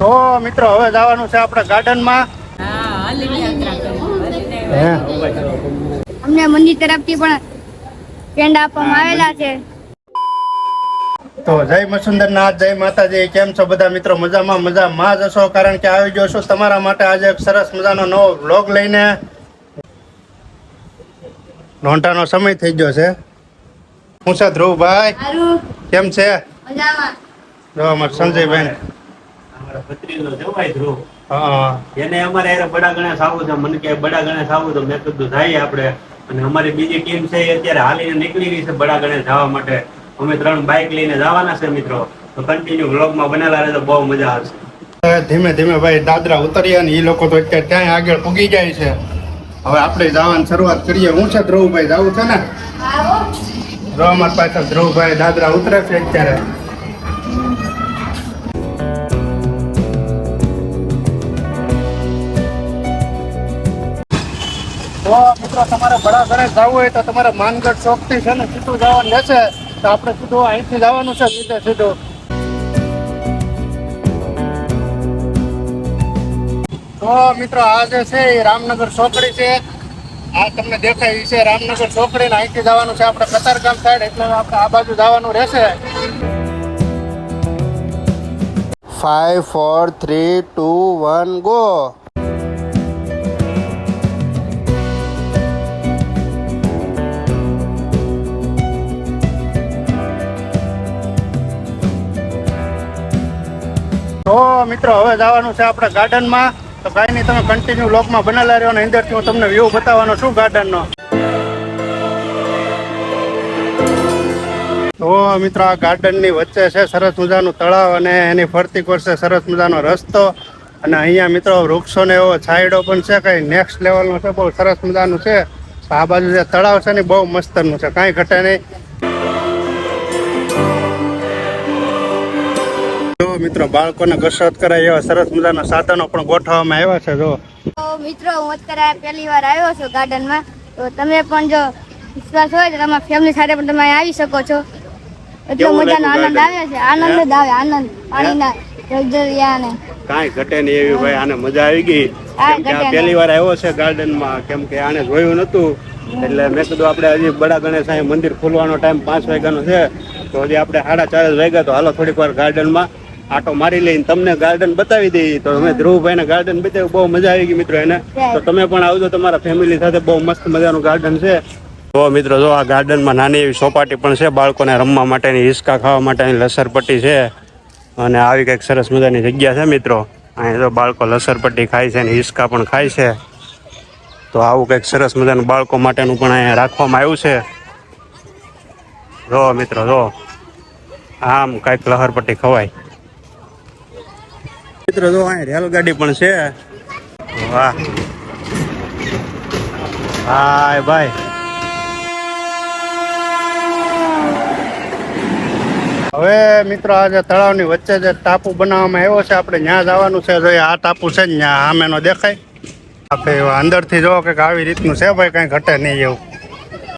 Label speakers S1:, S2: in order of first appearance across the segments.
S1: તો મિત્રો હવે જવાનું છે આપણે ગાર્ડનમાં.
S2: હે
S3: અમને મંદિર તરફથી પણ પેંડ આપવામાં આવેલા છે.
S1: તો જય મસુંદરનાથ જય માતાજી. કેમ છો બધા મિત્રો? મજામાં મજામાં જ હશો? કારણ કે આવી ગયો છું તમારા માટે આજે એક સરસ મજાનો નવો વ્લોગ લઈને. નોંટાનો સમય થઈ ગયો છે. હું છે ધ્રુવભાઈ. કેમ છે?
S3: મજામાં.
S1: જો અમારે સંજયભાઈ
S4: અમારા ભત્રીજો જવાય ધ્રુવ એને અમારે હારે બડા ગણેશ આવું છે. મને કે બડા ગણેશ આવું તો મેં કીધું જાય આપણે. અને અમારી બીજી ટીમ છે એ અત્યારે હાલીને નીકળી ગઈ છે બડા ગણેશ જવા માટે. અમે ત્રણ બાઇક લઈને જવાના છે મિત્રો. તો કન્ટિન્યુ વ્લોગમાં બનેલા રહેજો બહુ મજા આવશે.
S1: ધીમે ધીમે ભાઈ દાદરા ઉતર્યા ને એ લોકો તો અત્યારે ત્યાં આગળ પૂગી જાય છે. હવે આપણે જવાની શરૂઆત કરીએ. હું છે ધ્રુવભાઈ જવું છે ને? જો અમારી પાછળ ધ્રુવભાઈ દાદરા ઉતરે છે અત્યારે. મિત્રો, તમારે ગણેશ જવું હોય તો તમારે માનગઢ ચોકથી છે ને સીધું જવાનું રહેશે. તો આપણે સીધું અહીંથી જવાનું છે, સીધે સીધું. તો મિત્રો, આ જે છે એ રામનગર ચોકડી છે. આ તમને દેખાય છે રામનગર ચોકડી ને અહીંથી જવાનું છે આપણે કતારગામ સાઈડ એટલે આપણે આ બાજુ જવાનું રહેશે. Five four three two one go તો મિત્રો, હવે જવાનું છે આપણે ગાર્ડનમાં. તો કાંઈ નહીં તમે કન્ટિન્યુ લોકમાં બનેલા રહ્યો અને અંદરથી હું તમને વ્યૂ બતાવવાનો છું ગાર્ડનનો. તો મિત્રો, આ ગાર્ડનની વચ્ચે છે સરસ મજાનું તળાવ અને એની ફરતી કરશે સરસ મજાનો રસ્તો. અને અહીંયા મિત્રો, વૃક્ષોને એવો છાંયડો પણ છે, કંઈ નેક્સ્ટ લેવલનો છે, બહુ સરસ મજાનું છે. આ બાજુ જે તળાવ છે ને, બહુ મસ્તનું છે. કાંઈ ઘટે નહીં. મિત્રો બાળકોને કસરત કરાય એવા સરસ મજાના સાધનો પણ ગોઠવવામાં આવ્યા છે જો
S3: મિત્રો હું અત્યારે પહેલી વાર આવ્યો છું ગાર્ડનમાં. તો તમે પણ જો વિશ્વાસ હોય તો તમારા ફેમિલી સાથે પણ તમે આવી શકો છો. એટલો મજાનો આનંદ આવે છે. આનંદ જ આવે આનંદ. પાણીના જળજળિયા
S4: કાંઈ ઘટે નહીં એવી ભાઈ આને મજા આવી ગઈ. પહેલી વાર આવ્યો છે ગાર્ડનમાં કેમ કે આને જોયું નતું એટલે મેં કીધું આપણે હજી બડા ગણેશ મંદિર ખોલવાનો ટાઈમ પાંચ વાગ્યાનો છે. તો હજી આપણે સાડા ચાર વાગ્યા તો હાલો થોડીક વાર ગાર્ડનમાં. આટો મારી લઈને તમને ગાર્ડન બતાવી દઈએ. તો અમે ધ્રુવભાઈને ગાર્ડન બતાવ્યું. બહુ મજા આવી ગઈ મિત્રો એને. તો તમે પણ આવજો તમારા ફેમિલી સાથે બહુ મસ્ત મજાનું ગાર્ડન છે. તો મિત્રો જો આ ગાર્ડનમાં નાની એવી સોપાટી પણ છે બાળકોને રમવા માટેની હિસકા ખાવા માટેની લસરપટ્ટી છે. અને આવી કંઈક સરસ મજાની જગ્યા છે મિત્રો. અહીંયા જો બાળકો લસરપટ્ટી ખાય છે અને હિસકા પણ ખાય છે. તો આવું કંઈક સરસ મજાનું બાળકો માટેનું પણ અહીંયા રાખવામાં આવ્યું છે. જો મિત્રો જો આમ કંઈક લહરપટ્ટી ખવાય. મિત્રો જો અહીંયા રેલગાડી પણ છે. વાહ. હાય ભાઈ.
S1: હવે મિત્રો આજે તળાવની વચ્ચે જે ટાપુ બનાવવામાં આવ્યો છે આપણે ત્યાં જવાનું છે. જો આ ટાપુ છે ને ત્યાં આમેનો દેખાય. આપણે અંદરથી જોવો કે આવી રીતનું છે ભાઈ કઈ ઘટે નહીં એવું.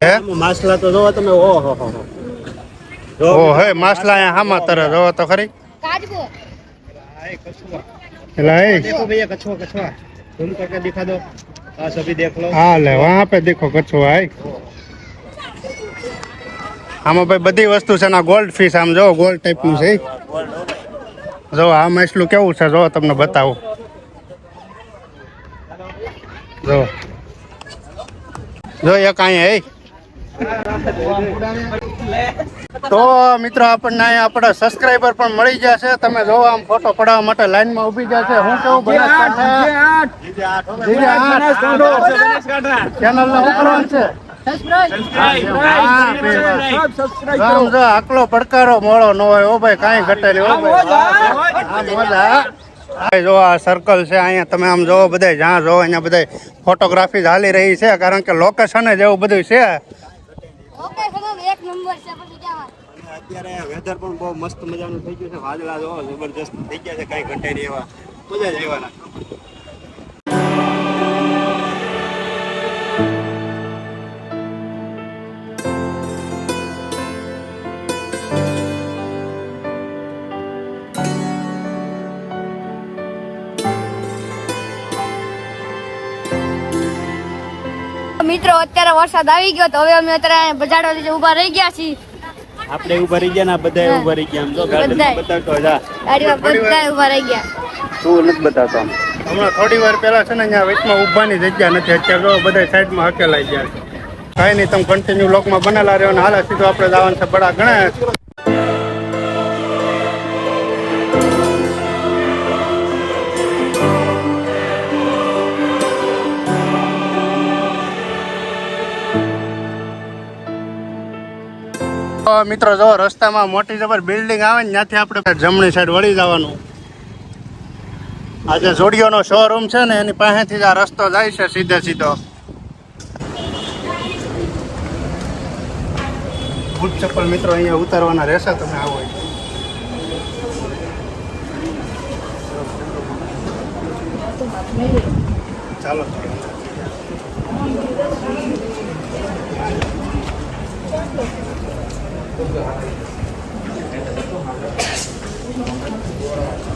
S1: હે?
S4: માછલા તો જોવો તમે ઓહો હો હે.
S1: માછલા અહીંયા હામાં તરે જોવો તો ખરી.
S3: કાચબો
S1: એટલે એ
S4: देखो भैया कछुआ कछुआ तुम करके दिखा दो पास अभी देख लो
S1: હા લે વહાં પે દેખો કચ્છો આય આમાં ભાઈ બધી વસ્તુ છે ના ગોલ્ડ ફિશ આમ જો ગોલ્ડ ટાઈપનું છે જો આ માછલું કેવું છે જો તમને બતાવું જો જો એક અહીંયા એ તો મિત્રો આપણને અહીંયા આપણા સબસ્ક્રાઈબર પણ મળી ગયા છે. તમે જોવો આમ ફોટો પડાવવા માટે લાઈનમાં ઊભી ગયા છે. હું કેવું બનાસકાંઠા ચેનલ ને છે. આકલો પડકારો મોળો ન હોય. ઓ ભાઈ કાંઈ ઘટે નહીં. ઓ ભાઈ. આ મોજા જો આ સર્કલ છે અહીંયા. તમે આમ જોવો બધા જ્યાં જોવો અહીંયા બધા ફોટોગ્રાફી ચાલી રહી છે. કારણ કે લોકેશન જ એવું બધું છે.
S3: ઓકે સનમ એક નંબર છે, પછી ક્યાં
S4: અત્યારે વેધર પણ બહુ મસ્ત મજાનું થઈ ગયું છે. વાદળા જો જબરજસ્ત થઈ ગયા છે, કઈ ઘટે નહીં એવા. મજા જ આવવાના
S3: મિત્રો અત્યારે વરસાદ આવી ગયો તો હવે અમે અત્યારે બજાડો લીધે ઊભા રહી ગયા છીએ.
S4: આપણે ઊભા રહી ગયા ને બધા. ઊભા રહી ગયા. આમ બતાવતો
S3: ગાડીમાં બધા ઊભા રહી ગયા.
S4: તું નથી બતાવતો આમ.
S1: હમણાં થોડી વાર પહેલા છે ને અહીંયા વચમાં ઊભાની જગ્યા નથી. અત્યારે તો બધા સાઈડમાં હકેલાઈ ગયા છે. કાંઈ નહીં તમે કન્ટિન્યુ લોકમાં બનેલા રહ્યો ને હાલ સીધું આપણે જવાનું છે બડા ગણેશ. મિત્રો, જો રસ્તામાં મોટી જબર બિલ્ડિંગ આવે ને ત્યાંથી આપણે જમણી સાઈડ વળી જવાનું. આજે જોડિયોનો શોરૂમ છે ને, એની પાસેથી જ આ રસ્તો જાય છે સીધે સીધો. બૂટ ચપ્પલ મિત્રો અહીંયા ઉતારવાના રહેશે, તમે આવો ચાલો. Saya tidak 的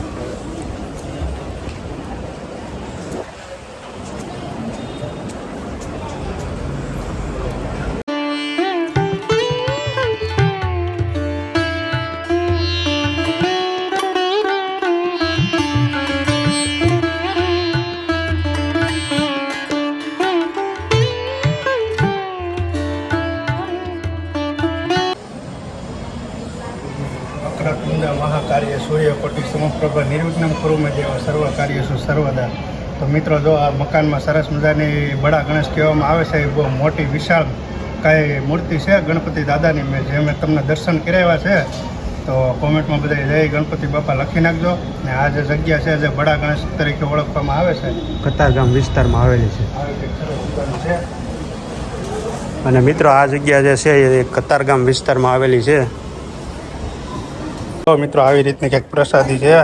S1: મહાકાર્ય સૂર્યકોટી સમપ્રભ નિર્વિઘ્નમ કુરુમે જેવા સર્વ કાર્યસુ સર્વદા. તો મિત્રો જો આ મકાનમાં સરસ મજાની બડા ગણેશ કહેવામાં આવે છે એ બહુ મોટી વિશાળ કાંઈ મૂર્તિ છે. ગણપતિ દાદાની મેં જે મેં તમને દર્શન કરાવ્યા છે તો કોમેન્ટમાં બધા જય ગણપતિ બાપા લખી નાખજો. ને આ જે જગ્યા છે જે બડા ગણેશ તરીકે ઓળખવામાં આવે છે
S4: કતારગામ વિસ્તારમાં આવેલી છે. અને મિત્રો આ જગ્યા જે છે એ કતારગામ વિસ્તારમાં આવેલી છે.
S1: તો મિત્રો આવી રીતની કંઈક પ્રસાદી છે.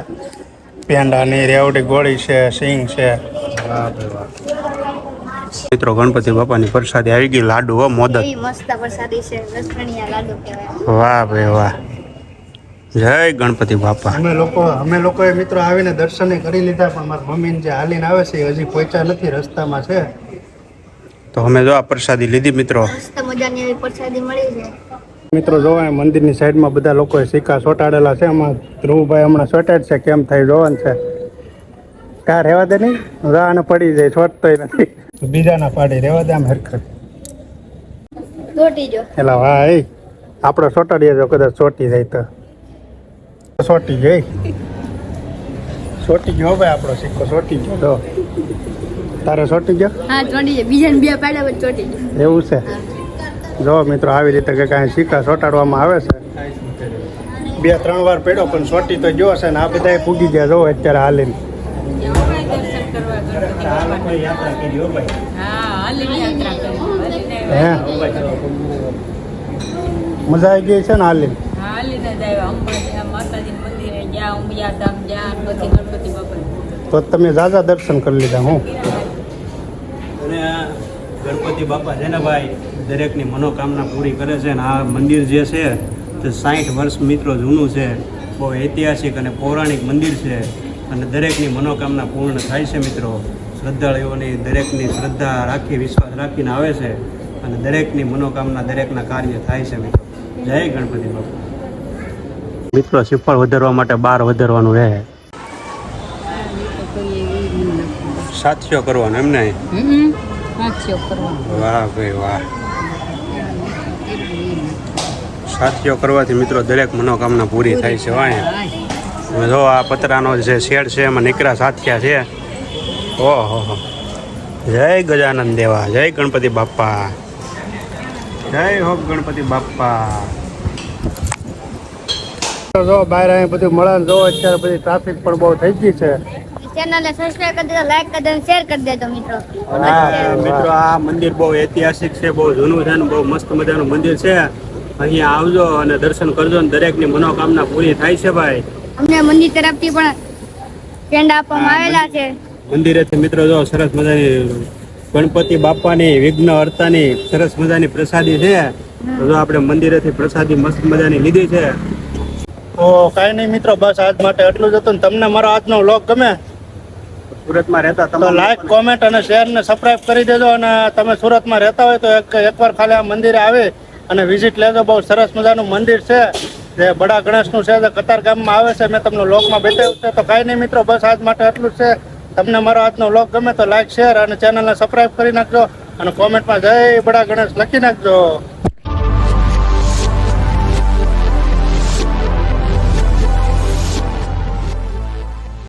S1: પેંડાની રેવડી ગોળી છે સિંગ છે.
S4: મિત્રો ગણપતિ બાપાની પ્રસાદી આવી ગઈ લાડુ હો મોદક.
S3: મસ્ત પ્રસાદી છે લસણિયા લાડુ કહેવાય.
S4: વાહ ભાઈ વાહ. જય ગણપતિ બાપા.
S1: અમે લોકો અમે લોકોએ મિત્રો આવીને દર્શન કરી લીધા પણ મારા મમ્મીને જે હાલીને આવે છે એ હજી પહોંચ્યા નથી રસ્તામાં છે.
S4: તો અમે જો આ પ્રસાદી લીધી મિત્રો.
S3: મસ્ત મજાની પ્રસાદી મળી છે.
S1: મિત્રો જોવા મંદિરની સાઈડમાં બધા લોકોએ સિક્કા સોટાડેલા છે. એમાં ધ્રુવભાઈ હમણાં ચોંટાડ છે કેમ થાય જોવાનું છે. કા રહેવા દે નહીં? રાહ પડી જાય છોટતો નથી. બીજાના પાડી રહેવા દે આમ હરખત. એલા વાહ એ. આપણે ચોટાડીએ જો કદાચ ચોટી જાય તો. ચોટી જાય ચોટી ગયો ભાઈ આપણો સિક્કો ચોટી ગયો. તો તારે ચોટી ગયો?
S3: હા ચોટી ગયો. બીજાને બે પાડ્યા ચોટી ગયો.
S1: એવું છે? જો મિત્રો આવી રીતે કે કાંઈ સિક્કા ચોટાડવામાં આવે છે. બે, ત્રણ વાર પડ્યો, પણ ચોટી તો જો છે ને આ બધા પૂગી ગયા જો અત્યારે હાલીને.
S2: હા?
S1: મજા આવી ગઈ છે ને હાલીને? તો તમે જાજા દર્શન કરી લીધા, હું?
S4: ગણપતિ બાપા છે ને ભાઈ દરેકની મનોકામના પૂરી કરે છે અને આ મંદિર જે છે તે સાઠ વર્ષ મિત્રો જૂનું છે. બહુ ઐતિહાસિક અને પૌરાણિક મંદિર છે અને દરેકની મનોકામના પૂર્ણ થાય છે મિત્રો. શ્રદ્ધાળુઓની દરેકની શ્રદ્ધા રાખી વિશ્વાસ રાખીને આવે છે અને દરેકની મનોકામના દરેકના કાર્ય થાય છે મિત્રો. જય ગણપતિ બાપુ. મિત્રો સિફળ વધારવા માટે બાર વધારવાનું રહે. સાથીઓ કરવાનો એમને
S2: કરવાનો.
S4: વાહ ભાઈ વાહ. સાથીઓ કરવાથી મિત્રો દરેક મનોકામના પૂરી થાય છે વાય તમે જો આ પતરાનો જે શેડ છે એમાં નીકળ્યા સાથિયા છે. ઓહો હો. જય ગજાનંદ દેવા જય ગણપતિ બાપ્પા. જય હો ગણપતિ બાપ્પા.
S1: જો બહાર અહીં બધું મળે જો અત્યારે બધી ટ્રાફિક પણ બહુ થઈ ગઈ છે.
S3: ચેનલને સબસ્ક્રાઇબ કરી દેજો લાઈક કરી દેજો શેર કરી દેજો મિત્રો.
S4: હા મિત્રો આ મંદિર બહુ ઐતિહાસિક છે બહુ જૂનું છે ને બહુ મસ્ત મજાનું મંદિર છે. અહીંયા આવજો અને દર્શન કરજો ને દરેકની મનોકામના પૂરી થાય છે ભાઈ.
S3: અમને મંદિર તરફથી પણ પેંડા આપવામાં આવેલા છે.
S4: મંદિરેથી મિત્રો જો સરસ મજાની ગણપતિ બાપાની વિઘ્ન હર્તાની સરસ મજાની પ્રસાદી છે. જો આપણે મંદિરેથી પ્રસાદી મસ્ત મજાની લીધી છે.
S1: તો કાંઈ નહીં મિત્રો બસ આજ માટે એટલું જ હતું ને તમને મારો આજનો વ્લોગ ગમે
S4: સુરતમાં રહેતા
S1: તો
S4: તમામ
S1: લાઈક કોમેન્ટ અને શેર ને સબસ્ક્રાઇબ કરી દેજો અને તમે સુરતમાં રહેતા હોય તો એક એકવાર ખાલી આ મંદિરે આવી. અને વિઝિટ લેજો. બહુ સરસ મજાનું મંદિર છે. જે બડા ગણેશનું છે, જે કતાર ગામમાં આવે છે. મેં તમને લોકમાં બતાવ્યું છે. તો કાંઈ નહીં મિત્રો, બસ આજ માટે એટલું જ છે. તમને મારો આજનો લોક ગમે તો લાઈક શેર અને ચેનલને સબસ્ક્રાઈબ કરી નાખજો. અને કોમેન્ટમાં જય બડા ગણેશ લખી નાખજો.